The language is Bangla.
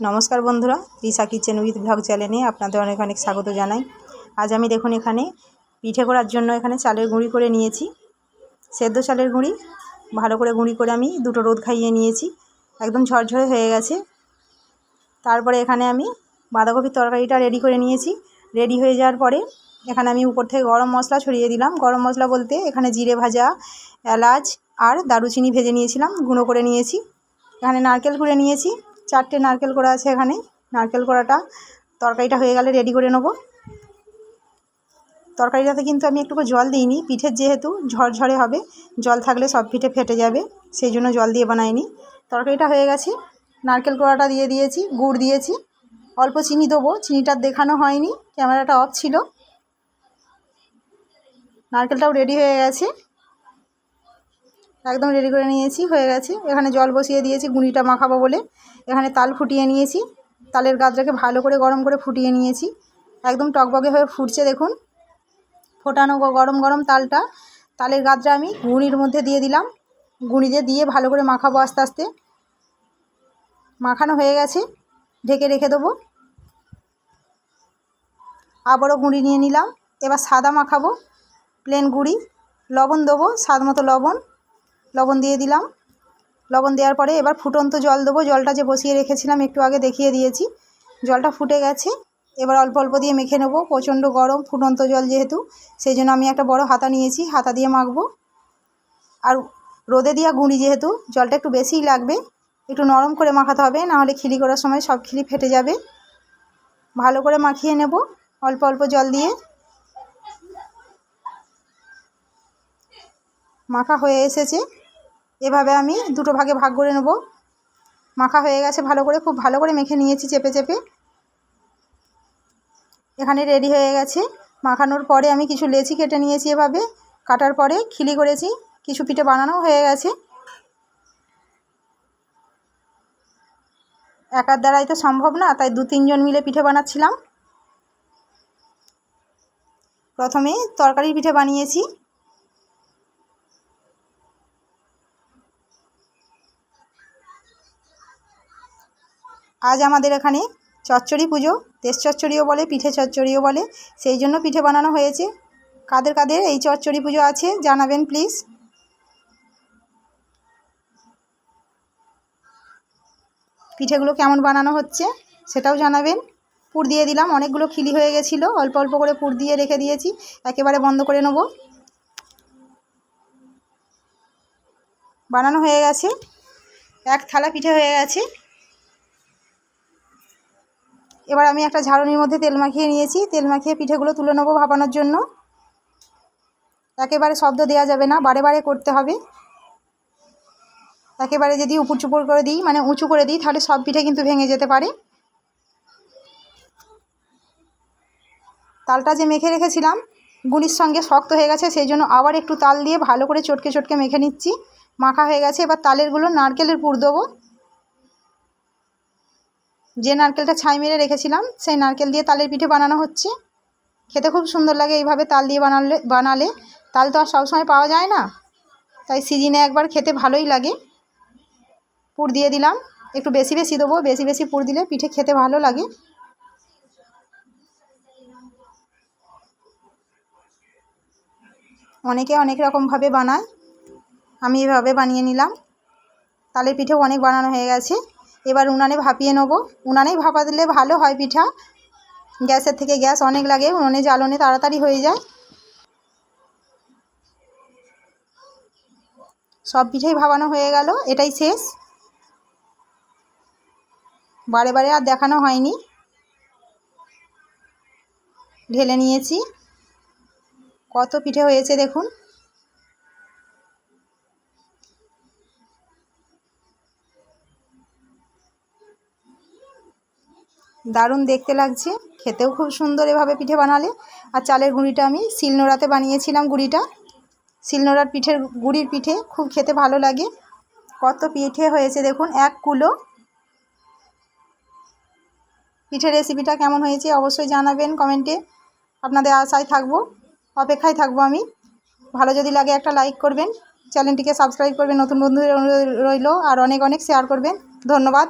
নমস্কার বন্ধুরা রিসা কিচেন উইথ ভ্লগ চ্যানেলে আপনাদের অনেক অনেক স্বাগত জানাই। আজ আমি দেখুন এখানে পিঠে করার জন্য এখানে চালের গুঁড়ি করে নিয়েছি। সেদ্ধ চালের গুঁড়ি, ভালো করে গুঁড়ি করে আমি দুটো রোদ খাইয়ে নিয়েছি। একদম ঝরঝরে হয়ে গেছে। তারপরে এখানে আমি বাঁধাকপির তরকারিটা রেডি করে নিয়েছি। রেডি হয়ে যাওয়ার পরে এখানে আমি উপর থেকে গরম মশলা ছড়িয়ে দিলাম। গরম মশলা বলতে এখানে জিরে ভাজা, এলাচ আর দারুচিনি ভেজে নিয়েছিলাম, গুঁড়ো করে নিয়েছি। এখানে নারকেল কুড়ে নিয়েছি। চারটে নারকেল কোড়া আছে এখানে, নারকেল কোড়াটা। তরকারিটা হয়ে গেলে রেডি করে নেব। তরকারিটাতে কিন্তু আমি একটুকু জল দিইনি, পিঠের যেহেতু ঝরঝরে হবে, জল থাকলে সব পিঠে ফেটে যাবে, সেই জন্য জল দিয়ে বানাইনি। তরকারিটা হয়ে গেছে, নারকেল কোড়াটা দিয়ে দিয়েছি, গুড় দিয়েছি। অল্প চিনি দেবো, চিনিটা দেখানো হয়নি, ক্যামেরাটা অফ ছিল। নারকেলটাও রেডি হয়ে গেছে। একদম রেডি করে নিয়েছি, হয়ে গেছে। এখানে জল বসিয়ে দিয়েছি, গুঁড়িটা মাখাবো বলে। এখানে তাল ফুটিয়ে নিয়েছি। তালের গাছটাকে ভালো করে গরম করে ফুটিয়ে নিয়েছি। একদম টকবগে হয়ে ফুটছে, দেখুন। ফোটানো গরম গরম তালটা। তালের গাছটা আমি গুঁড়ির মধ্যে দিয়ে দিলাম। গুঁড়িতে দিয়ে ভালো করে মাখাবো আস্তে আস্তে। মাখানো হয়ে গেছে। ঢেকে রেখে দেবো। আবারও গুঁড়ি নিয়ে নিলাম। এবার সাদা মাখাবো। প্লেন গুঁড়ি। লবণ দেবো, স্বাদ মতো লবণ। লবণ দিয়ে দিলাম। লবণ দেওয়ার পরে এবার ফুটন্ত জল দেবো। জলটা যে বসিয়ে রেখেছিলাম একটু আগে দেখিয়ে দিয়েছি। জলটা ফুটে গেছে। এবার অল্প অল্প দিয়ে মেখে নেব। প্রচণ্ড গরম, ফুটন্ত জল যেহেতু, সেই জন্য আমি একটা বড় হাতা নিয়েছি। হাতা দিয়ে মাখবো। আর রোদে দেওয়া গুঁড়ি যেহেতু, জলটা একটু বেশিই লাগবে। একটু নরম করে মাখাতে হবে, নাহলে খিলি করার সময় সব খিলি ফেটে যাবে। ভালো করে মাখিয়ে নেব অল্প অল্প জল দিয়ে। মাখা হয়ে এসেছে। এভাবে আমি দুটো ভাগে ভাগ করে নেব। মাখা হয়ে গেছে ভালো করে, খুব ভালো করে মেখে নিয়েছি চেপে চেপে। এখানে রেডি হয়ে গেছে। মাখানোর পরে আমি কিছু লেচি কেটে নিয়েছি এভাবে। কাটার পরে খিলি করেছি, কিছু পিঠে বানানো হয়ে গেছে। একার দ্বারাই তো সম্ভব না, তাই দু তিনজন মিলে পিঠে বানাচ্ছিলাম। প্রথমে তরকারি পিঠে বানিয়েছি। আজ আমাদের এখানে চচ্চড়ি পুজো দেশ চচ্চড়িও বলে, পিঠে চচ্চড়িও বলে, সেই জন্য পিঠে বানানো হয়েছে। কাদের কাদের এই চচ্চড়ি পুজো আছে জানাবেন প্লিজ। পিঠেগুলো কেমন বানানো হচ্ছে সেটাও জানাবেন। পুর দিয়ে দিলাম, অনেকগুলো খিলি হয়ে গেছিল, অল্প অল্প করে পুর দিয়ে রেখে দিয়েছি, একেবারে বন্ধ করে নেব। বানানো হয়ে গেছে। এক থালা পিঠে হয়ে গেছে। এবার আমি একটা ঝাড়নির মধ্যে তেল মাখিয়ে নিয়েছি। তেল মাখিয়ে পিঠেগুলো তুলে নেব ভাপানোর জন্য। একেবারে শব্দ দেওয়া যাবে না, বারে বারে করতে হবে। একেবারে যদি উপর চুপুর করে দিই মানে উঁচু করে দিই, তাহলে সব পিঠে কিন্তু ভেঙে যেতে পারে। তালটা যে মেখে রেখেছিলাম, গুলির সঙ্গে শক্ত হয়ে গেছে, সেই জন্য আবার একটু তাল দিয়ে ভালো করে চটকে চটকে মেখে নিচ্ছি। মাখা হয়ে গেছে, এবার তালেরগুলো নারকেলের পুর দেবো। যে নারকেলটা ছাই মেরে রেখেছিলাম, সেই নারকেল দিয়ে তালের পিঠে বানানো হচ্ছে। খেতে খুব সুন্দর লাগে এইভাবে তাল দিয়ে বানালে বানালে। তাল তো আর সবসময় পাওয়া যায় না। তাই সিজিনে একবার খেতে ভালোই লাগে। পুর দিয়ে দিলাম। একটু বেশি বেশি দেবো, বেশি বেশি পুর দিলে পিঠে খেতে ভালো লাগে। অনেকে অনেক রকমভাবে বানায়। আমি এভাবে বানিয়ে নিলাম। তালের পিঠেও অনেক বানানো হয়ে গেছে। এবার উনানে ভাপিয়ে নেব। উনানেই ভাপা দিলে ভালো হয় পিঠা। গ্যাসের থেকে গ্যাস অনেক লাগে, উনুনে জ্বালনে তাড়াতাড়ি হয়ে যায়। সব পিঠেই ভাবানো হয়ে গেল, এটাই শেষ। বারে বারে আর দেখানো হয়নি। ঢেলে নিয়েছি। কত পিঠে হয়েছে দেখুন। দারুণ দেখতে লাগছে। খেতেও খুব সুন্দর এভাবে পিঠে বানালে। আর চালের গুঁড়িটা আমি শিলনোড়াতে বানিয়েছিলাম গুঁড়িটা। শিলনোড়ার পিঠের গুঁড়ির পিঠে খুব খেতে ভালো লাগে। কত পিঠে হয়েছে দেখুন, এক কুলো। পিঠের রেসিপিটা কেমন হয়েছে অবশ্যই জানাবেন কমেন্টে। আপনাদের আশায় থাকব, অপেক্ষায় থাকব আমি। ভালো যদি লাগে একটা লাইক করবেন। চ্যানেলটিকে সাবস্ক্রাইব করবেন, নতুন বন্ধু রইল। আর অনেক অনেক শেয়ার করবেন। ধন্যবাদ।